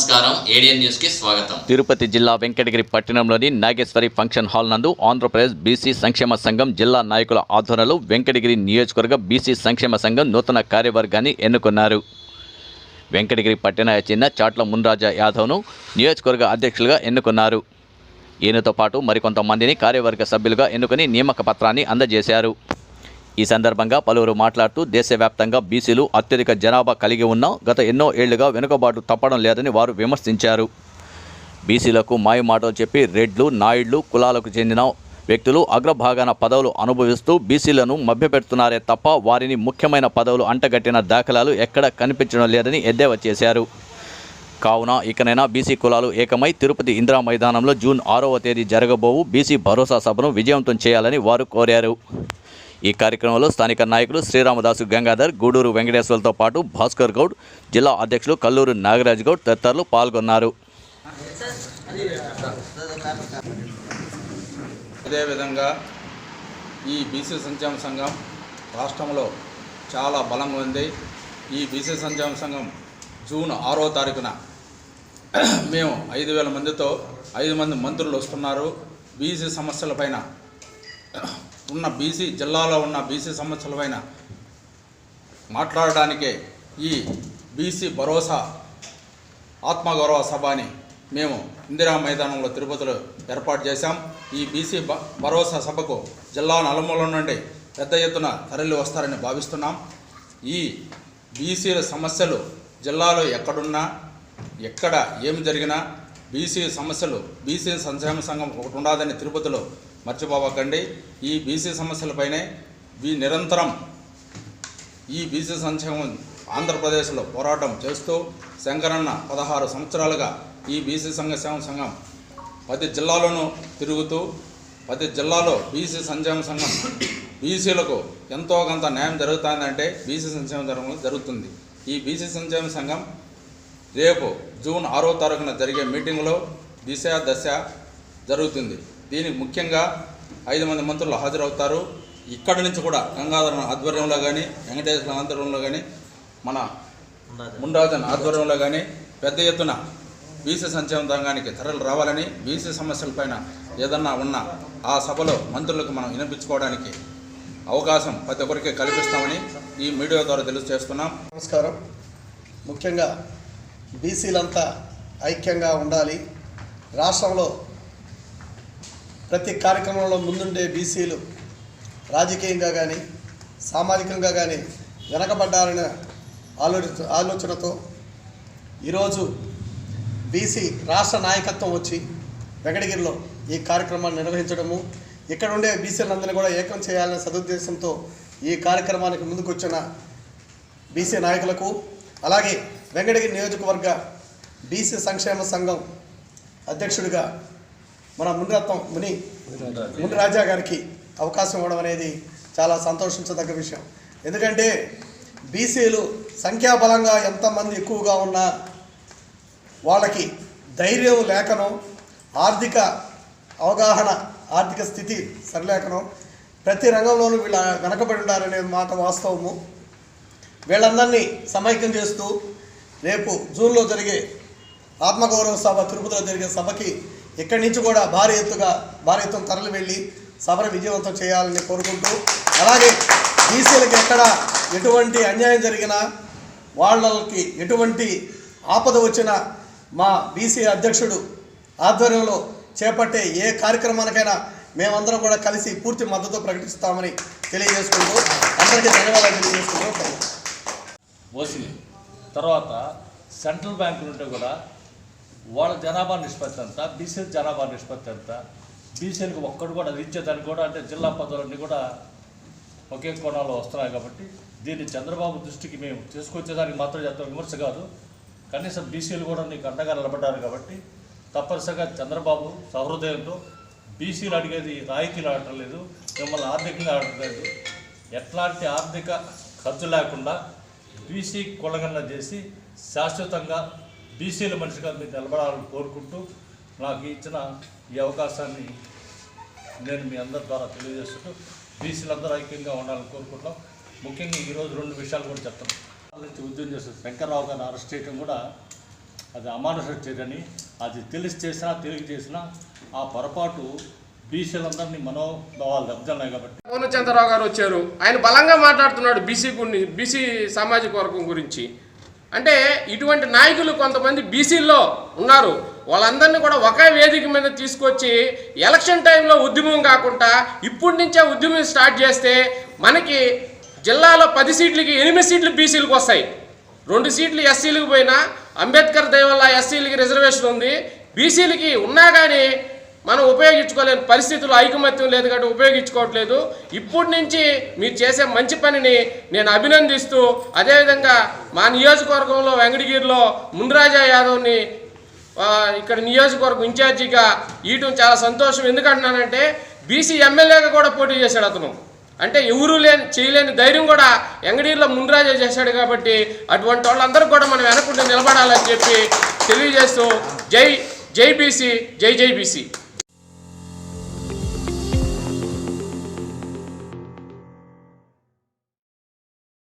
నమస్కారం. ఏడియన్ న్యూస్కి స్వాగతం. తిరుపతి జిల్లా వెంకటగిరి పట్టణంలోని నాగేశ్వరి ఫంక్షన్ హాల్ నందు ఆంధ్రప్రదేశ్ బీసీ సంక్షేమ సంఘం జిల్లా నాయకుల ఆధ్వర్యంలో వెంకటగిరి నియోజకవర్గ బీసీ సంక్షేమ సంఘం నూతన కార్యవర్గాన్ని ఎన్నుకున్నారు. వెంకటగిరి పట్టణ చిన్న చాట్ల మున్రాజా యాదవ్ను నియోజకవర్గ అధ్యక్షులుగా ఎన్నుకున్నారు. ఈయనతో పాటు మరికొంతమందిని కార్యవర్గ సభ్యులుగా ఎన్నుకుని నియామక పత్రాన్ని అందజేశారు. ఈ సందర్భంగా పలువురు మాట్లాడుతూ దేశవ్యాప్తంగా బీసీలు అత్యధిక జనాభా కలిగి ఉన్న గత ఎన్నో ఏళ్ళుగా వెనుకబాటు తప్పడం లేదని వారు విమర్శించారు. బీసీలకు మాయమాటలు చెప్పి రెడ్లు నాయుళ్ళు కులాలకు చెందిన వ్యక్తులు అగ్రభాగాన పదవులు అనుభవిస్తూ బీసీలను మభ్యపెడుతున్నారే తప్ప వారిని ముఖ్యమైన పదవులు అంటగట్టిన దాఖలాలు ఎక్కడ కనిపించడం లేదని ఎద్దేవా చేశారు. కావున ఇకనైనా బీసీ కులాలు ఏకమై తిరుపతి ఇందిరా మైదానంలో జూన్ ఆరవ తేదీ జరగబోవు బీసీ భరోసా సభను విజయవంతం చేయాలని వారు కోరారు. ఈ కార్యక్రమంలో స్థానిక నాయకులు శ్రీరామదాసు గంగాధర్ గూడూరు వెంకటేశ్వర్లతో పాటు భాస్కర్ గౌడ్ జిల్లా అధ్యక్షులు కల్లూరు నాగరాజ్ గౌడ్ తదితరులు పాల్గొన్నారు. అదేవిధంగా ఈ బీసీ సంక్షేమ సంఘం రాష్ట్రంలో చాలా బలంగా ఉంది. ఈ బీసీ సంక్షేమ సంఘం జూన్ ఆరో తారీఖున మేము ఐదు వేల మందితో ఐదు మంది మంత్రులు వస్తున్నారు. బీసీ సమస్యలపైన ఉన్న బీసీ జిల్లాలో ఉన్న బీసీ సమస్యలపైన మాట్లాడడానికే ఈ బీసీ భరోసా ఆత్మగౌరవ సభ అని మేము ఇందిరా మైదానంలో తిరుపతిలో ఏర్పాటు చేశాం. ఈ బీసీ భరోసా సభకు జిల్లా నలుమూల నుండి పెద్ద ఎత్తున తరలి వస్తారని భావిస్తున్నాం. ఈ బీసీల సమస్యలు జిల్లాలో ఎక్కడున్నా ఎక్కడ ఏమి జరిగినా బీసీ సమస్యలు బీసీ సంక్షేమ సంఘం ఒకటి ఉండదని తిరుపతిలో మర్చిపోవకండి. ఈ బీసీ సమస్యలపైనే వీ నిరంతరం ఈ బీసీ సంక్షేమం ఆంధ్రప్రదేశ్లో పోరాటం చేస్తూ శంకరన్న పదహారు సంవత్సరాలుగా ఈ బీసీ సంక్షేమ సంఘం ప్రతి జిల్లాలోనూ తిరుగుతూ ప్రతి జిల్లాలో బీసీ సంక్షేమ సంఘం బీసీలకు ఎంతో కొంత న్యాయం జరుగుతుందంటే బీసీ సంక్షేమ సంఘం జరుగుతుంది. ఈ బీసీ సంక్షేమ సంఘం రేపు జూన్ ఆరో తారీఖున జరిగే మీటింగ్లో దిశ దశ జరుగుతుంది. దీనికి ముఖ్యంగా ఐదు మంది మంత్రులు హాజరవుతారు. ఇక్కడి నుంచి కూడా గంగాధరన్ ఆధ్వర్యంలో కానీ వెంకటేశ్వర ఆధ్వర్యంలో కానీ మన ముండాజన్ ఆధ్వర్యంలో కానీ పెద్ద ఎత్తున బీసీ సంక్షేమ రంగానికి ధరలు రావాలని బీసీ సమస్యలపైన ఏదన్నా ఉన్నా ఆ సభలో మంత్రులకు మనం వినిపించుకోవడానికి అవకాశం ప్రతి ఒక్కరికి కల్పిస్తామని ఈ మీడియా ద్వారా తెలియజేస్తున్నాం. నమస్కారం. ముఖ్యంగా బీసీలంతా ఐక్యంగా ఉండాలి. రాష్ట్రంలో ప్రతి కార్యక్రమంలో ముందుండే బీసీలు రాజకీయంగా కానీ సామాజికంగా కానీ వెనకబడ్డారనే ఆలోచన ఆలోచనతో ఈరోజు బీసీ రాష్ట్ర నాయకత్వం వచ్చి వెంకటగిరిలో ఈ కార్యక్రమాన్ని నిర్వహించడము ఇక్కడ ఉండే బీసీలందరినీ కూడా ఏకం చేయాలనే సదుద్దేశంతో ఈ కార్యక్రమానికి ముందుకొచ్చిన బీసీ నాయకులకు అలాగే వెంకటగిరి నియోజకవర్గ బీసీ సంక్షేమ సంఘం అధ్యక్షుడిగా మన మునిరత్నం ముని ముని రాజా గారికి అవకాశం ఇవ్వడం అనేది చాలా సంతోషించదగ్గ విషయం. ఎందుకంటే బీసీలు సంఖ్యాబలంగా ఎంతమంది ఎక్కువగా ఉన్నా వాళ్ళకి ధైర్యం లేకను ఆర్థిక అవగాహన ఆర్థిక స్థితి సరిలేకను ప్రతి రంగంలోనూ వీళ్ళ వెనకబడి ఉండాలనే మాట వాస్తవము. వీళ్ళందరినీ సమైక్యం చేస్తూ రేపు జూన్లో జరిగే ఆత్మగౌరవ సభ తిరుపతిలో జరిగే సభకి ఇక్కడి నుంచి కూడా భారీ ఎత్తుగా భారీ ఎత్తున తరలి వెళ్ళి సభను విజయవంతం చేయాలని కోరుకుంటూ అలాగే బీసీలకు ఎక్కడ ఎటువంటి అన్యాయం జరిగినా వాళ్ళకి ఎటువంటి ఆపద వచ్చినా మా బీసీ అధ్యక్షుడు ఆధ్వర్యంలో చేపట్టే ఏ కార్యక్రమానికైనా మేమందరం కూడా కలిసి పూర్తి మద్దతు ప్రకటిస్తామని తెలియజేసుకుంటూ అందరికీ ధన్యవాదాలు తెలియజేసుకుంటూ. తర్వాత సెంట్రల్ బ్యాంకులు ఉంటే కూడా వాళ్ళ జనాభా నిష్పత్తి ఎంత? బీసీల జనాభా నిష్పత్తి ఎంత? బీసీలకు ఒక్కడు కూడా అది ఇచ్చేదానికి కూడా అంటే జిల్లా పదవులన్నీ కూడా ఒకే కోణాల్లో వస్తున్నాయి కాబట్టి దీన్ని చంద్రబాబు దృష్టికి మేము తీసుకొచ్చేదానికి మాత్రం ఎంత విమర్శ కాదు. కనీసం బీసీలు కూడా నీకు అండగా నిలబడ్డారు కాబట్టి తప్పనిసరిగా చంద్రబాబు సహృదయంతో బీసీలు అడిగేది రాయితీలు ఆడటం లేదు మిమ్మల్ని ఆర్థికంగా ఆడటం లేదు. ఎట్లాంటి ఆర్థిక ఖర్చు లేకుండా బీసీ కులగన్న చేసి శాశ్వతంగా బీసీల మనిషిగా మీరు నిలబడాలని కోరుకుంటూ నాకు ఇచ్చిన ఈ అవకాశాన్ని నేను మీ అందరి ద్వారా తెలియజేస్తూ బీసీలందరూ ఐక్యంగా ఉండాలని కోరుకుంటున్నాం. ముఖ్యంగా ఈరోజు రెండు విషయాలు కూడా చెప్తాను. నుంచి ఉద్యోగం చేస్తుంది శంకర్రావు గారిని అరెస్ట్ చేయడం కూడా అది అమానుష చర్యని అది తెలిసి చేసినా తెలియ చేసినా ఆ పొరపాటు బీసీలందరినీ మనోభావాలు దెబ్బతున్నాయి కాబట్టి. పూర్ణచంద్రరావు గారు వచ్చారు. ఆయన బలంగా మాట్లాడుతున్నాడు బీసీ గురించి బీసీ సామాజిక వర్గం గురించి. అంటే ఇటువంటి నాయకులు కొంతమంది బీసీల్లో ఉన్నారు. వాళ్ళందరినీ కూడా ఒకే వేదిక మీద తీసుకొచ్చి ఎలక్షన్ టైంలో ఉద్యమం కాకుండా ఇప్పటి నుంచే ఉద్యమం స్టార్ట్ చేస్తే మనకి జిల్లాలో పది సీట్లకి ఎనిమిది సీట్లు బీసీలకు వస్తాయి. రెండు సీట్లు ఎస్సీలకు పోయినా అంబేద్కర్ దయవల్ల ఎస్సీలకి రిజర్వేషన్ ఉంది. బీసీలకి ఉన్నా కానీ మనం ఉపయోగించుకోలేని పరిస్థితులు ఐకమత్యం లేదు కాబట్టి ఉపయోగించుకోవట్లేదు. ఇప్పటి నుంచి మీరు చేసే మంచి పనిని నేను అభినందిస్తూ అదేవిధంగా మా నియోజకవర్గంలో వెంకటగిరిలో మున్రాజా యాదవ్ని ఇక్కడ నియోజకవర్గం ఇన్ఛార్జిగా ఇయటం చాలా సంతోషం. ఎందుకంటున్నానంటే బీసీ ఎమ్మెల్యేగా కూడా పోటీ చేశాడు అతను. అంటే ఎవరు లేని చేయలేని ధైర్యం కూడా ఎంగడీర్లో ముందరాజే చేశాడు కాబట్టి అటువంటి వాళ్ళందరూ కూడా మనం వెనకుండి నిలబడాలని చెప్పి తెలియజేస్తూ జై జై బీసీ జై జై బీసీ.